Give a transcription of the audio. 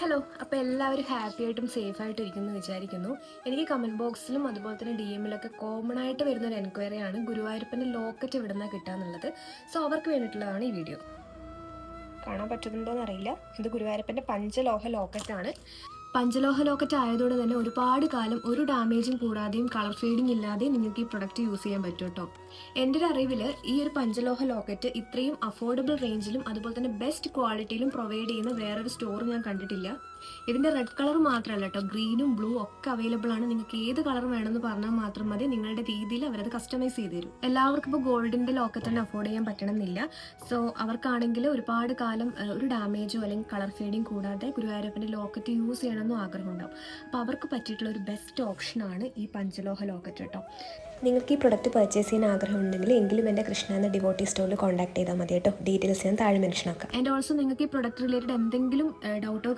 Hello അപ്പോൾ എല്ലാവരും happy ആയിട്ടും സേഫ് ആയിട്ടും ഇരിക്കുന്നു വിചാരിക്കുന്നു. എനിക്ക് കമന്റ് ബോക്സിലും അതുപോലെ തന്നെ ഡി എമ്മിലൊക്കെ കോമൺ ആയിട്ട് വരുന്ന ഒരു എൻക്വയറിയാണ് ഗുരുവായൂരപ്പന്റെ ലോക്കറ്റ് എവിടെ നിന്നാണ് കിട്ടാന്നുള്ളത് സോ അവർക്ക് വേണ്ടിയിട്ടുള്ളതാണ് ഈ വീഡിയോ കാണാൻ പറ്റുന്നുണ്ടോ എന്നറിയില്ല ഇത് ഗുരുവായൂരപ്പന്റെ പഞ്ചലോഹ ലോക്കറ്റാണ് പഞ്ചലോഹ ലോക്കറ്റ് ആയതുകൊണ്ട് തന്നെ ഒരുപാട് കാലം ഒരു ഡാമേജും കൂടാതെയും കളർ ഫെയ്ഡിങ് ഇല്ലാതെയും നിങ്ങൾക്ക് ഈ പ്രൊഡക്റ്റ് യൂസ് ചെയ്യാൻ പറ്റും കേട്ടോ. എന്റെ ഒരു അറിവിൽ ഈ ഒരു പഞ്ചലോഹ ലോക്കറ്റ് ഇത്രയും അഫോർഡബിൾ റേഞ്ചിലും അതുപോലെ തന്നെ ബെസ്റ്റ് ക്വാളിറ്റിയിലും പ്രൊവൈഡ് ചെയ്യുന്ന വേറൊരു സ്റ്റോർ ഞാൻ കണ്ടിട്ടില്ല. ഇതിന്റെ റെഡ് കളർ മാത്രമല്ല കേട്ടോ ഗ്രീനും ബ്ലൂ ഒക്കെ അവൈലബിൾ ആണ്. നിങ്ങൾക്ക് ഏത് കളർ വേണമെന്ന് പറഞ്ഞാൽ മാത്രം മതി. നിങ്ങളുടെ രീതിയിൽ അവരത് കസ്റ്റമൈസ് ചെയ്ത് തരും. എല്ലാവർക്കും ഇപ്പോൾ ഗോൾഡിന്റെ ലോക്കറ്റ് തന്നെ അഫോർഡ് ചെയ്യാൻ പറ്റണമെന്നില്ല. സോ അവർക്കാണെങ്കിൽ ഒരുപാട് കാലം ഒരു ഡാമേജോ അല്ലെങ്കിൽ കളർ ഫെയ്ഡിങ് കൂടാതെ ഗുരുവായൂരപ്പന്റെ ലോക്കറ്റ് യൂസ് ചെയ്യണമെന്നും ആഗ്രഹമുണ്ടാവും. അപ്പോൾ അവർക്ക് പറ്റിയിട്ടുള്ള ഒരു ബെസ്റ്റ് ഓപ്ഷനാണ് ഈ പഞ്ചലോഹ ലോക്കറ്റ് കേട്ടോ. നിങ്ങൾക്ക് ഈ പ്രൊഡക്റ്റ് പർച്ചേസ് ചെയ്യാൻ ആഗ്രഹമുണ്ടെങ്കിൽ എങ്കിലും എന്റെ കൃഷ്ണ എന്ന ഡിവോട്ടി സ്റ്റോറിൽ കോൺടാക്ട് ചെയ്താൽ മതി കേട്ടോ. ഡീറ്റെയിൽസ് ഞാൻ താഴെ മെൻഷൻ ആക്കാം. ആൻഡ് ഓൾസോ നിങ്ങൾക്ക് ഈ പ്രൊഡക്റ്റ് റിലേറ്റഡ് എന്തെങ്കിലും ഡൗട്ടോ